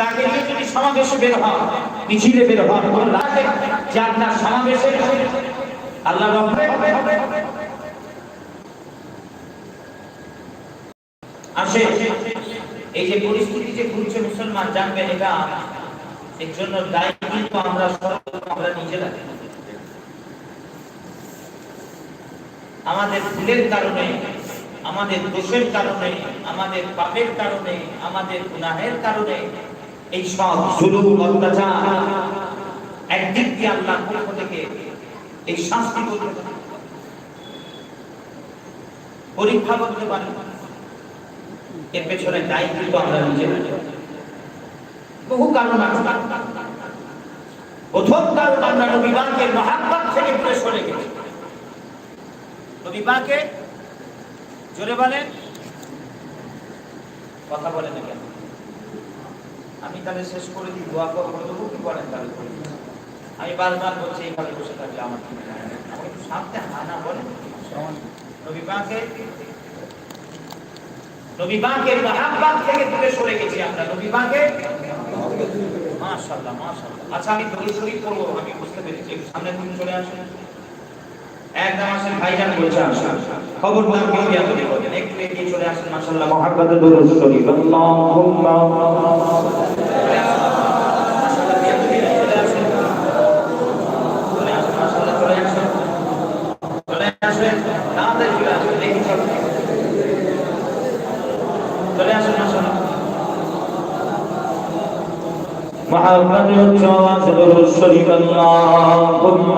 তাকে নিয়ে যদি সমাবেশে বের হন, মিছিলে বের হন যে আপনার সমাবেশে আল্লাহ আসে। এই যে পরিস্থিতি যে ঘুরছে মুসলমান, জানবেন এটা এর জন্য দায়ী কিন্তু আমরা আমরা নিজেরা। আমাদের ভুলের কারণে, আমাদের দোষের কারণে, আমাদের পাপের কারণে, আমাদের গুনাহের কারণে এই সব জুলুম অত্যাচার একদিক দিয়ে আল্লাহর পক্ষ থেকে এই শাস্তি পরীক্ষা করতে পারে এর পেছনে দায়ী কিন্তু আমরা নিজেরা বহু কারণ আছে। প্রথম কারণ আমরা নবীবানকে মহাব্বত থেকে দূরে সরে গেছি। নবীবাকে জোরে বলেন, কথা বলেন কেন? আমি তাহলে শেষ করে দিই, দোয়া করে দেবো, কি বলেন তাহলে? করে আমি বারবার বলছি, এইভাবে বসে থাকলে আমার সামনে হানা থেকে দূরে সরে গেছি আমরা। আচ্ছা আমি দরুদ আমি বুঝতে পেরেছি। সামনে তুমি চলে আসুন। একদম আসেন ভাইজান বলছে আসুন খবরদার কেউ বিয়াদবি করবেন একটু এগিয়ে চলে আসেন মাশাআল্লাহ মহাব্বতে দরুদ শরীফ আল্লাহুম্মা চলে আসুন মাশাআল্লাহ চলে আসুন চলে আসুন তাড়াতাড়ি চলে আসুন দেখি চলো চলে আসুন মাশাআল্লাহ محمد الجواد الشريف اللهم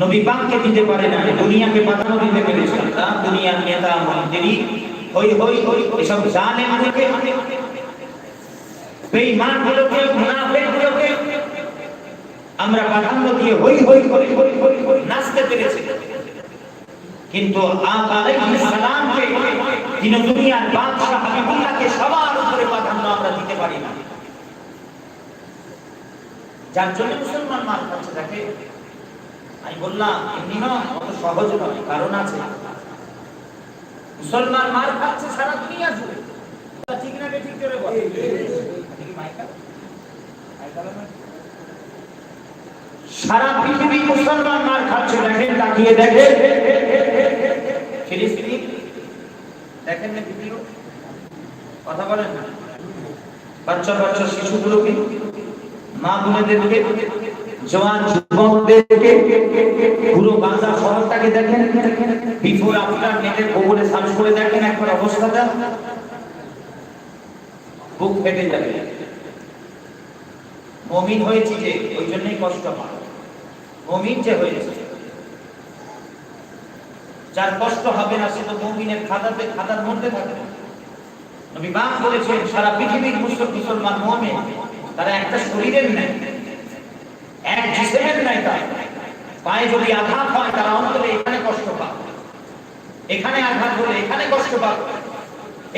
নবী পাককে দিতে পারে না, দুনিয়াকে প্রাধান্য দিতে পেরেছে আল্লাহ দুনিয়ার নেতা মন্ত্রী হই হই হই, এসব থেকে বেঈমান গুলোকে আমরা প্রাধান্য দিয়ে হই হই করে নাচতে পেরেছি। কিন্তু দুনিয়ার বাদশা হাবিবুল্লাহকে সবার উপরে প্রাধান্য আমরা দিতে পারি না। যার জন্য মুসলমান মার খাচ্ছে দেখে। আমি বললাম, এমনি নয়, অত সহজ নয়, কারণ আছে। মুসলমান মার খাচ্ছে সারা দুনিয়া জুড়ে। ঠিক না ঠিক করে বল? সারা পৃথিবী মুসলমান মার খাচ্ছে, দেখেন, তাকিয়ে দেখেন। দেখেন না ভিডিও? কথা বলেন না। বাচ্চা বাচ্চা, শিশুগুলোকে, মা বোনেদেরকে জওয়ান মমিন হয়েছি যে, ওই জন্যই কষ্ট মমিন যে হয়েছে, যার কষ্ট হবে না, সে তো মমিনের খাতাতে খাতার মধ্যে থাকে নবী বাপ বলেছেন, সারা পৃথিবীর মুসলিম মুসলমান মুমিন, তারা একটা শরীরের নেই।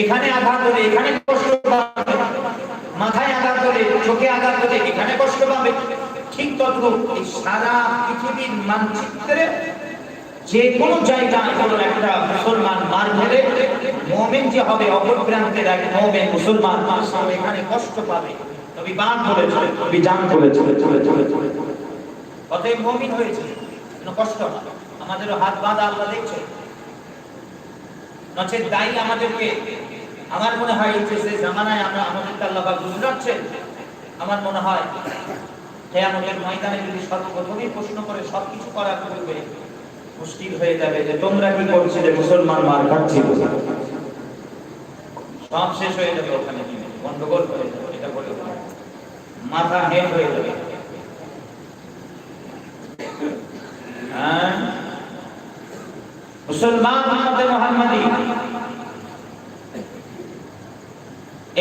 এখানে আঘাত হলে এখানে কষ্ট পাবে মাথায় আঘাত হলে, চোখে আঘাত হলে এখানে কষ্ট পাবে। ঠিক সারা পৃথিবীর মানচিত্রে যে কোনো জায়গায় একটা মুসলমান মার ধরে মোমেন যে হবে অপর প্রান্তের এক মোমেন মুসলমান এখানে কষ্ট পাবে। নবী বান বলেছে নবী জান বলেছে চলে চলে চলে অতএব মুমিন হয়েছে। কোনো কষ্ট হয় আমাদেরও হাত বাঁধা আল্লাহ দেখছে। নচেত দায়ী আমাদেরকে। আমার মনে হয় যে সেই জামানায় আমরা আমাদেরকে আল্লাহ আমার মনে হয় কেয়ামতের ময়দানে যদি সর্বপ্রথমেই প্রশ্ন করে সবকিছু করার পূর্বে মুশকিল হয়ে যাবে যে তোমরা কি করছিলে? মুসলমান মার খাচ্ছিল সব শেষ হয়ে যাবে ওখানে গন্ডগোল হয়ে যাবে এটা বলে মাথা হেট হয়ে যাবে। হ্যাঁ? মুসলমান উম্মতে মুহাম্মাদি।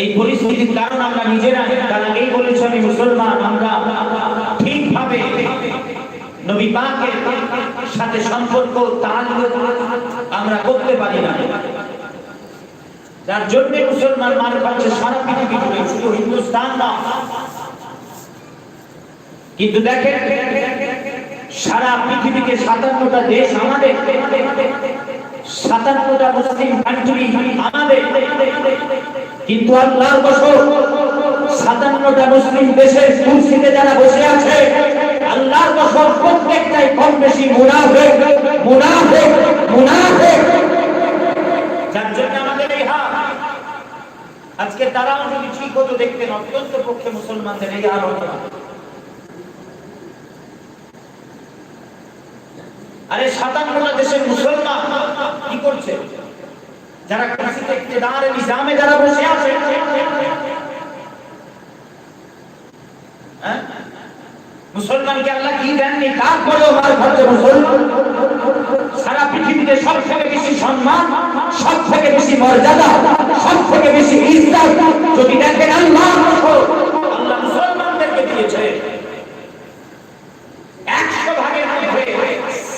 এই পরিস্থিতির কারণ আমরা নিজেরা তার আগেই বলেছি, আমি মুসলমান, আমরা ঠিকভাবে নবী পাকের সাথে সম্পর্ক তাল আমরা করতে পারি না। যার জন্য মুসলমান মার পাচ্ছে, সারা পৃথিবী জুড়ে, শুধু হিন্দুস্তান না। কিন্তু দেখেন সারা পৃথিবীতে সাতান্নটা দেশ আমাদের, সাতান্নটা মুসলিম কান্ট্রি আমাদের। কিন্তু আল্লাহর কসম, সাতান্নটা মুসলিম দেশের কুর্সিতে যারা বসে আছে, আল্লাহর কসম প্রত্যেকটাই কম বেশি মুনাফেক মুনাফেক মুনাফেক। যার জন্য আমাদের এই আজকে তারাও যদি ঠিক হতো দেখতেন, অত্যন্ত পক্ষে মুসলমানদের এই হাল হতো না। আরে সাতান্নটা দেশের মুসলমান কি করছে? যারা কাশিতে ইকতেদার নিজামে যারা বসে আছে হ্যাঁ? মুসলমানকে আল্লাহ কি দেননি? তারপরেও মার খাচ্ছে মুসলমান? সারা পৃথিবীতে সব থেকে বেশি সম্মান সব থেকে বেশি মর্যাদা সব থেকে বেশি ইজ্জত, যদি দেখেন আল্লাহ আল্লাহ মুসলমানদেরকে দিয়েছে একশো ভাগের মধ্যে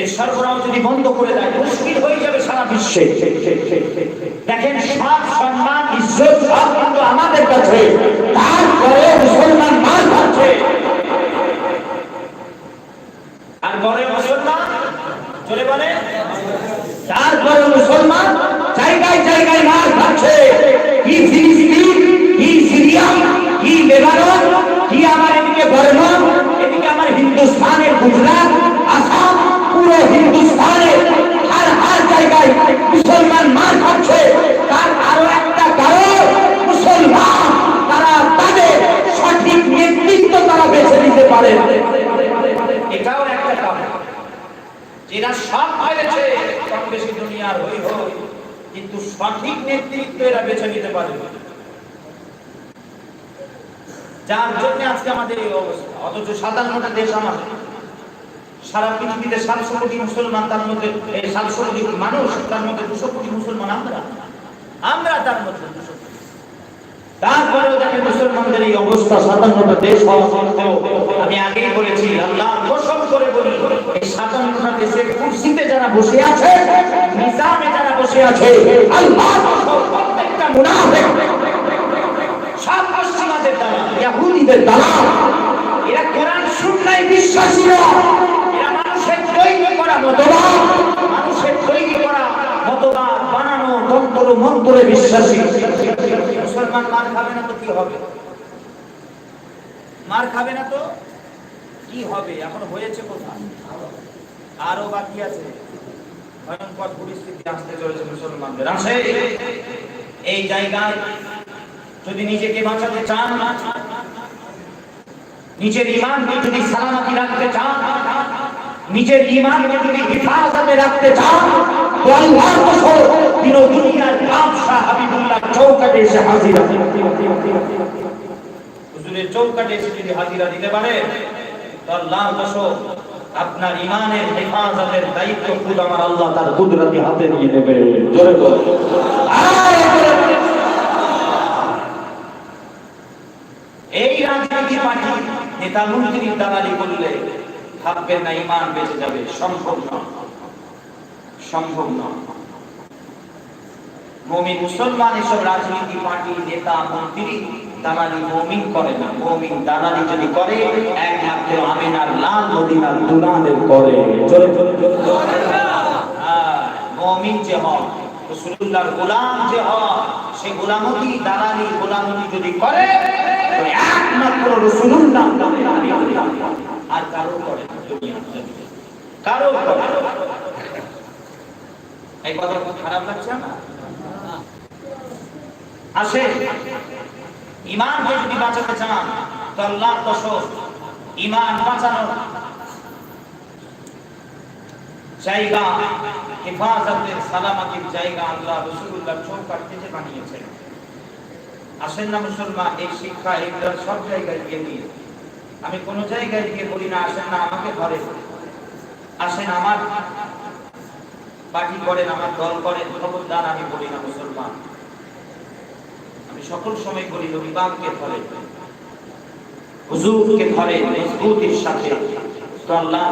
এর সরবরাহ যদি বন্ধ করে দেয়, মুশকিল হয়ে যাবে সারা বিশ্বে। দেখেন সব সম্মান ইজ্জত সব কিন্তু আমাদের কাছে। এটাও একটা কারণ। এরা সব পেরেছে কম বেশি দুনিয়ার হই কিন্তু সঠিক নেতৃত্ব এরা বেছে নিতে পারে। যার জন্য আজকে আমাদের এই অবস্থা। অথচ সাধারণটা দেশ আমাদের সারা পৃথিবীতে সাতশো কোটি মুসলমান, তার মধ্যে, এই সাতশো কোটি মানুষ, তার মধ্যে দুশো কোটি মুসলমান আমরা। আমরা তার মধ্যে দুশো। তারপরেও দেখেন মুসলমানদের এই অবস্থা সাতান্নটা দেশ হওয়া সত্ত্বেও আমি আগেই বলেছি করে বলি, এই সাতান্নটা দেশের কুর্সিতে যারা বসে আছে, নিজামে যারা বসে আছে আল্লাহ প্রত্যেকটা সব পশ্চিমাদের দ্বারা ইয়াহুদিদের দ্বারা এরা কোরআন শুনলাই বিশ্বাসী না। মানুষের তৈরি করা মতবাদ, মানুষের তৈরি করা মতবাদ বানানো তন্ত্র মন্ত্রে বিশ্বাসী। মুসলমান মার খাবে না তো কি হবে? মার খাবে না তো কি হবে? এখন হয়েছে কোথায়? আরও বাকি আছে। ভয়ঙ্কর পরিস্থিতি আসতে চলেছে মুসলমানদের। আসে। এই জায়গায় যদি নিজেকে বাঁচাতে চান, নিজের ইমানকে যদি সালামতি রাখতে চান নিজের ইমানকে যদি হেফাজতে রাখতে চান। তো আল্লাহর কসম দিন দুনিয়ার চৌকাটে এসে হাজিরা। হুজুরের চৌকাটে এসে যদি হাজিরা দিতে পারে, তো আল্লাহর কসম, আপনার ইমানের দায়িত্ব খুদ আমার আল্লাহ তার কুদরতি হাতে নিয়ে নেবে। জোরে বলো। এই রাজনীতি পার্টি নেতা মন্ত্রীর দালালি করলে ভাববেন না ইমান বেঁচে যাবে। সম্ভব নয়। সম্ভব নয়। মমিন মুসলমান এসব রাজনীতি পার্টি নেতা মন্ত্রী মমিন করে না। মমিন যদি করে একমাত্র আমিনার লাল মদিনার করে। হ্যাঁ, মমিন যে হয় রসুল্লাহর গোলাম যে হওয়া সে গোলামতি গোলামতি যদি করে একমাত্র আর কারও করে না দুনিয়াতে। আসেন না এই শিক্ষা সব জায়গায় গিয়ে দিয়ে আমি কোন জায়গায় গিয়ে বলি না, আসেন না, আমাকে ঘরে আসেন আমার। পার্টি করেন, আমার দল করেন খবরদার আমি বলি না মুসলমান। আমি সকল সময় বলি রবিবামকে ধরে হুজুরকে ধরে মজবুতির সাথে। আল্লাহ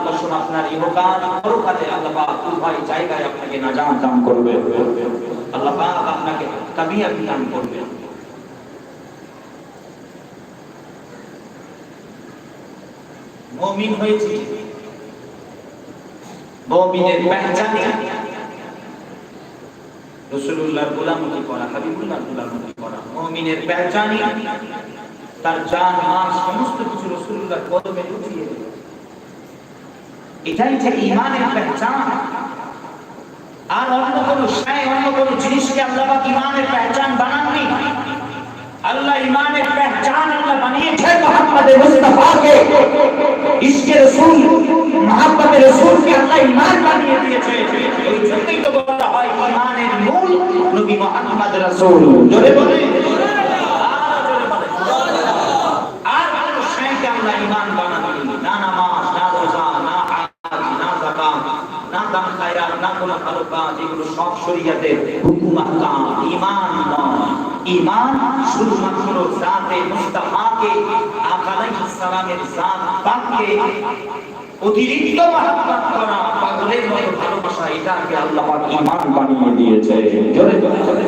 আপনাকে দান দান মুমিনের গোলামতি করা গোলামতি করা, মুমিনের তার জান মাল সমস্ত কিছু কদমে দেবে এটাই যে আর অন্য কোন অন্য জিনিসকে আল্লাহ ইমানের পেহচান বানাননি। আল্লাহ ইমানের পেহচান আল্লাহ বানিয়েছে মোহাম্মদ মুস্তাফাকে। ইশকে রাসূল, মোহাম্মদ রাসূলকে আল্লাহ ইমান বানিয়ে দিয়েছে। ওই জন্যই তো বলা হয় ইমানের মূল নবী মোহাম্মদ রাসূল। জোরে বলে। আর কোন শায়কে আল্লাহ ইমান বানাননি না। নামাজ, না রোজা, না হাজ, না যাকাত, না দান খায়রাত, না কোন ভালো কাজ এগুলো সব শরীয়তের হুকুম আহকাম ঈমান ঈমান শুধুমাত্র জাতে মুস্তাফাকে জাত অতিরিক্ত করা পাগলের মতো ভালোবাসা, এটাকে আল্লাহ ঈমান বানিয়ে দিয়েছে। জোরে জোরে জোরে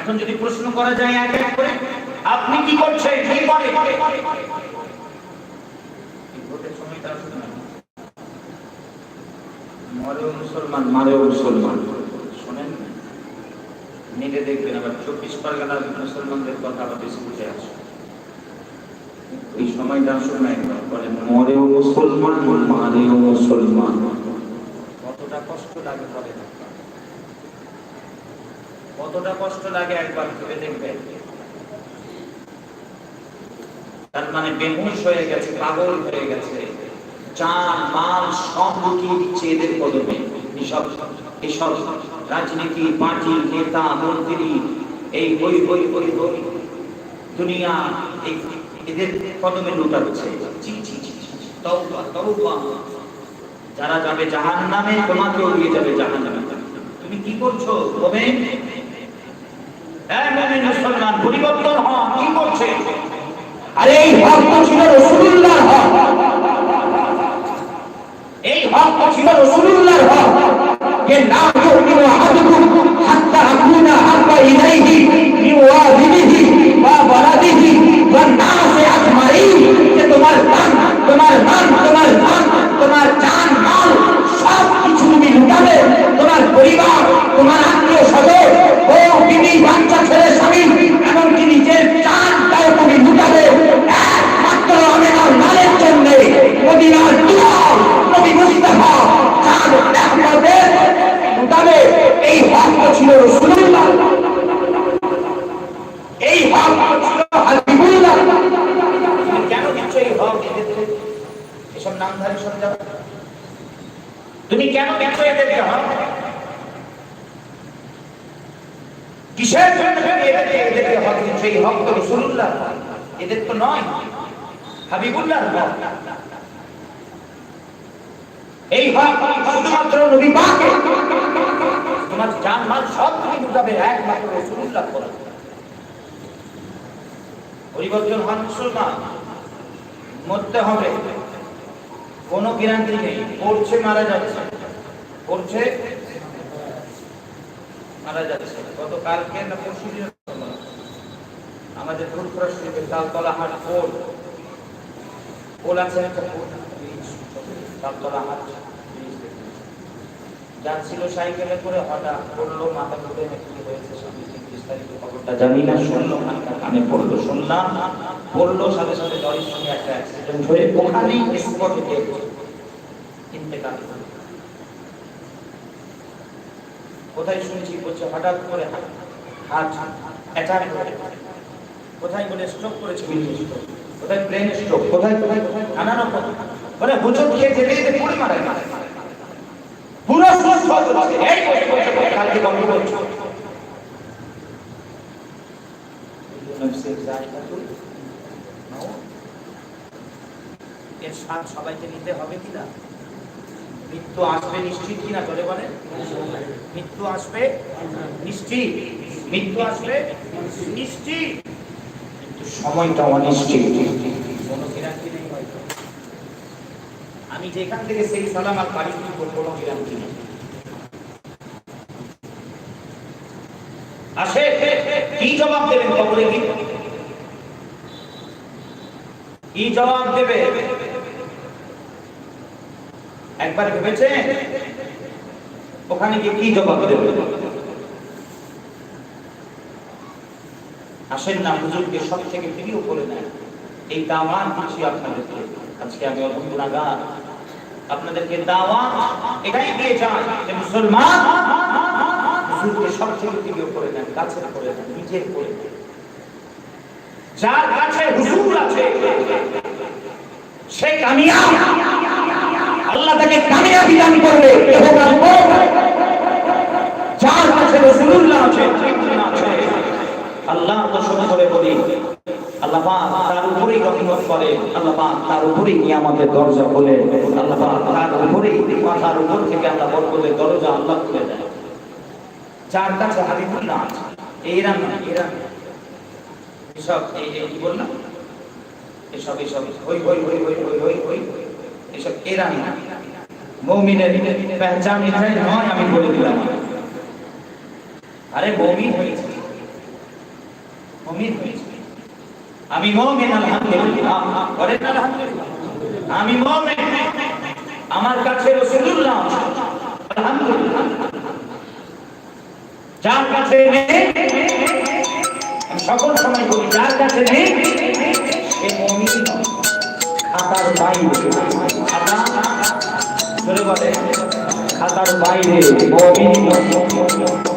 এখন যদি প্রশ্ন করা যায় এক এক করে আপনি কি করছেন? কি করে কতটা কষ্ট লাগে কতটা কষ্ট লাগে একবার ভেবে দেখবেন। তার মানে বেহুশ হয়ে গেছে, পাগল হয়ে গেছে। চান মাল সব লুকিয়ে দিচ্ছে এদের কদমে। এসব এসব রাজনীতি, পার্টি, নেতা, মন্ত্রী, এই বই বই বই বই দুনিয়া এদের কদমে লুটাচ্ছে। যারা যাবে জাহান নামে তোমাকেও নিয়ে যাবে জাহান নামে তুমি কি করছ তবে হ্যাঁ মুসলমান, পরিবর্তন হ কি করছে? আরে এই হক ছিল রসুল্লাহর হক। এই হক ছিল রসুল্লাহর হক। যে না ইউমিনু আহাদুকুম হাত্তা আকুনা হাব্বা ইলাইহি মিন ওয়ালিদিহি ওয়া ওয়ালাদিহি ওয়ান নাসি আজমাইন যে তোমার দান তোমার মান তোমার মান তোমার জান মাল সব কিছু তুমি লুটাবে তোমার পরিবার তোমার আত্মীয় স্বজন ও বিবি বাচ্চা ছেলে স্বামী এমনকি নিজের জানটাও তুমি লুটাবে একমাত্র আমেনার মালের জন্য মদিনার দুলাল নবী মুস্তাফা চাঁদ আহমদের লুটাবে এই হক তো ছিল রসুল্লাহ এই হক তো ছিল হাবিবুল্লাহ তুমি কেন দিচ্ছ এই হক এদেরকে এসব নামধারী সরঞ্জাম তুমি কেন দিচ্ছ এদেরকে হক কিসের জন্য তুমি এদেরকে এদেরকে হক দিচ্ছ এই হক তো রসুল্লাহ এদের তো নয় হাবিবুল্লাহ হক এই শুধুমাত্র নবী পাকে। তোমার মাল সব তুমি একমাত্র করা পরিবর্তন হন মুসলমান, মরতে হবে। কোনো গ্যারান্টি নেই, পড়ছে, মারা যাচ্ছে। পড়ছে, মারা যাচ্ছে। গতকালকে না পরশু আমাদের ফুলপুরা শরীফের তালতলা হাট পোল পোল আছে একটা ব্রিজ দেখুন। যাচ্ছিল সাইকেলে করে হঠাৎ পড়ল মাথা ঘুরে নাকি। কোথায় শুনছি? বলছে, হঠাৎ করে করে কোথায় বলে স্ট্রোক করেছে? কোথায় ব্রেন স্ট্রোক কোথায় কোথায় কোথায়? নানা রকম। মানে হুজুর খেয়ে যেতে যেতে পুরি মারা পুরো এই বসে বসে বসে কালকে বন্ধ করছ? এর স্বাদ সবাইকে নিতে হবে কিনা মৃত্যু আসবে নিশ্চিত কিনা চলে বলে মৃত্যু আসবে নিশ্চিত। মৃত্যু আসবে নিশ্চিত। কিন্তু সময়টা অনিশ্চিত কোনো গ্যারান্টি নেই হয়তো আমি যেখান থেকে সেই সালাম আর বাড়ি ফিরবো কোনো গ্যারান্টি নেই আসে, কি জবাব দেবেন কবরে কি কি জবাব দেবে? একবার ভেবেছে? ওখানে গিয়ে কি জবাব দেবে? আসেন না, হুজুরকে সব থেকে প্রিয় করে নেয় এই দাওয়াত দিচ্ছি আপনাদেরকে আজকে আমি অল্প গুণাগার আপনাদেরকে দাওয়াত এটাই দিয়ে যান যে মুসলমান হুজুরকে সব থেকে প্রিয় করে নেন, কাছের করে নেন, নিজের করে নেন। যার কাছে হুজুর আছে, সে কামিয়াব। আল্লাহ তাকে কামিয়াবি দান করবে ইহকাল যার কাছে রাসূলুল্লাহ আছে আল্লাহ তো শুরু করে বলি আল্লাহ করে। এসব না আমি বলে দিলাম। আরে মৌমিন হয়েছে। মৌমিন হয়েছে। আমি মৌমিন আলহামদুলিল্লাহ বলেন আলহামদুলিল্লাহ। আমি মৌমিন। আমার কাছে রাসূলুল্লাহ আলহামদুলিল্লাহ। যার কাছে নেই, আমি সকল সময় বলি, যার কাছে নেই, সে মৌমিন। খাতার বাইরে। খাতা? ধরে বলে খাতার বাইরে। মৌমিন নয়।